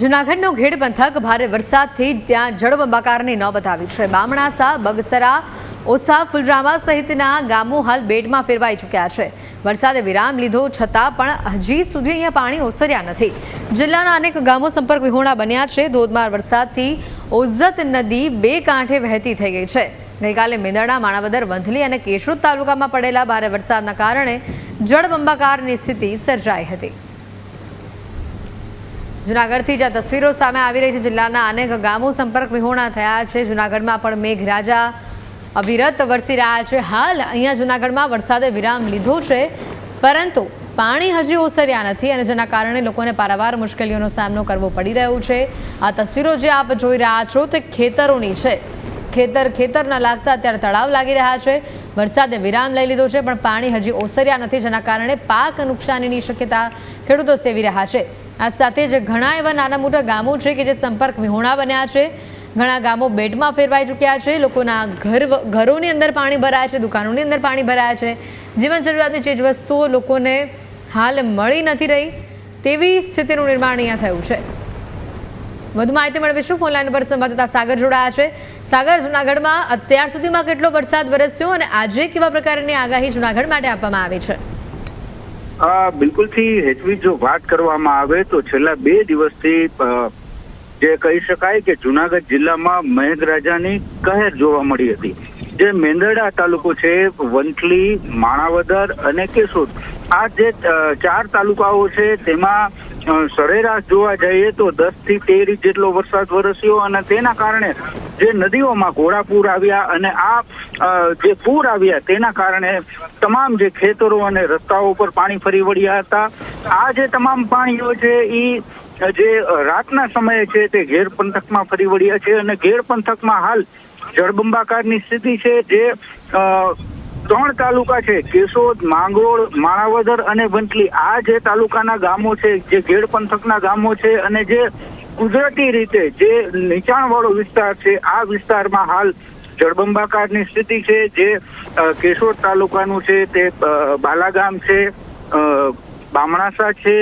જૂનાગઢનો ઘેડ પંથક ભારે વરસાદથી ત્યાં જળબંબાકારની નોબત આવી છે. બામણાસા, બગસરા, ઓસા, ફુલરામા સહિતના ગામો હાલ બેડમાં ફેરવાઈ ચૂક્યા છે. વરસાદે વિરામ લીધો છતાં પણ હજી સુધી અહીંયા પાણી ઓસર્યા નથી. જિલ્લાના અનેક ગામો સંપર્ક વિહોણા બન્યા છે. ધોધમાર વરસાદથી ઓઝત નદી બે કાંઠે વહેતી થઈ ગઈ છે. ગઈકાલે મેંદરડા, માણાવદર, વંથલી અને કેશોદ તાલુકામાં પડેલા ભારે વરસાદના કારણે જળબંબાકારની સ્થિતિ સર્જાઈ હતી. જુનાગઢથી જ્યાં તસવીરો સામે આવી રહી છે. જિલ્લાના અનેક ગામો સંપર્ક વિહોણા થયા છે. જુનાગઢમાં પણ મેઘરાજા અવિરત વરસી રહ્યા છે. હાલ અહીંયા જુનાગઢમાં વરસાદે વિરામ લીધો છે. પરંતુ પાણી હજી ઓસર્યા નથી અને જેના કારણે લોકોને પારાવાર મુશ્કેલીઓનો સામનો કરવો પડી રહ્યો છે. આ તસવીરો જે આપ જોઈ રહ્યા છો તે ખેતરોની છે. ખેતર ખેતર ન લાગતા અત્યારે તળાવ લાગી રહ્યા છે. વરસાદે વિરામ લઈ લીધો છે, પણ પાણી હજી ઓસર્યા નથી, જેના કારણે પાક નુકસાનીની શક્યતા ખેડૂતો સેવી રહ્યા છે. આ સાથે જ ઘણા એવા નાના મોટા ગામો છે કે જે સંપર્ક વિહોણા બન્યા છે. ઘણા ગામો બેટમાં ફેરવાઈ ચૂક્યા છે. લોકોના ઘર ઘરોની અંદર પાણી ભરાય છે, દુકાનોની અંદર પાણી ભરાય છે. જીવન જરૂરિયાતની ચીજ વસ્તુઓ લોકોને હાલ મળી નથી રહી. તેવી સ્થિતિનું નિર્માણ અહીંયા થયું છે. વધુ માહિતી મેળવીશું. ફોનલાઈન ઉપર સંવાદદાતા સાગર જોડાયા છે. સાગર, જુનાગઢમાં અત્યાર સુધીમાં કેટલો વરસાદ વરસ્યો અને આજે કેવા પ્રકારની આગાહી જુનાગઢ માટે આપવામાં આવી છે? બિલકુલથી હેચવી જો વાત કરવામાં આવે તો છેલ્લા બે દિવસથી જે કહી શકાય કે જુનાગઢ જિલ્લામાં મેઘરાજાની કહેર જોવા મળી હતી. જે મેંદરડા તાલુકો છે, વંથલી, માણાવદર અને કેશોદ. આ જે ચાર તાલુકાઓ છે, તેમાં સરેરાશ જોવા જઈએ તો દસથી તેર ઇંચ જેટલો વરસાદ વરસ્યો અને તેના કારણે જે નદીઓમાં ઘોડાપૂર આવ્યા અને આ જે પૂર આવ્યા તેના કારણે તમામ જે ખેતરો અને રસ્તાઓ પર પાણી ફરી વળ્યા હતા. આ જે તમામ પાણીઓ છે એ જે રાતના સમયે છે તે ઘેર પંથકમાં ફરી વળ્યા છે અને ઘેર પંથકમાં હાલ જળબંબાકારની સ્થિતિ છે જે ત્રણ તાલુકા છે, કેશોદ, માંગરોળ, માણાવદર અને બંટલી આ જે તાલુકાના ગામો છે, જે ઘેડ પંથકના ગામો છે અને જે કુદરતી રીતે જે નીચાણવાળો વિસ્તાર છે, આ વિસ્તારમાં હાલ જળબંબાકારની સ્થિતિ છે, જે કેશોદ તાલુકાનું છે, તે બાલાગામ છે બામણાસા છે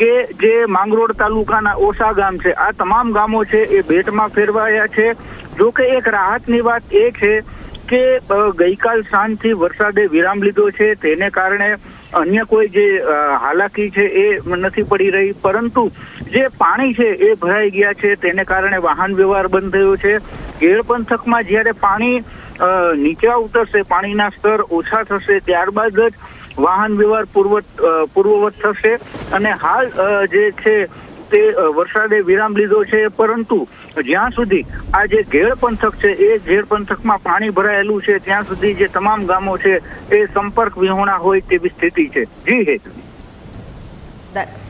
કે જે માંગરોળ તાલુકાના ઓસા ગામ છે. આ તમામ ગામો છે, એ બેટમાં ફેરવાયા છે. જોકે એક રાહતની વાત એ છે કે ગઈકાલ સાંજથી વરસાદે વિરામ લીધો છે, તેને કારણે અન્ય કોઈ જે હાલાકી છે એ નથી પડી રહી. પરંતુ જે પાણી છે એ ભરાઈ ગયા છે, તેને કારણે વાહન વ્યવહાર બંધ થયો છે. ગેળ પંથકમાં જ્યારે પાણી નીચે ઉતરશે, પાણીના સ્તર ઓછા થશે, ત્યારબાદ જ વાહન વ્યવહાર પૂર્વત પૂર્વવત થશે. અને હાલ જે છે તે વરસાદે વિરામ લીધો છે, પરંતુ જ્યાં સુધી આ જે ઘેડ પંથક છે, એ ઘેડ પંથકમાં પાણી ભરાયેલું છે, ત્યાં સુધી જે તમામ ગામો છે, એ સંપર્ક વિહોણા હોય તેવી સ્થિતિ છે. જી હે. દર-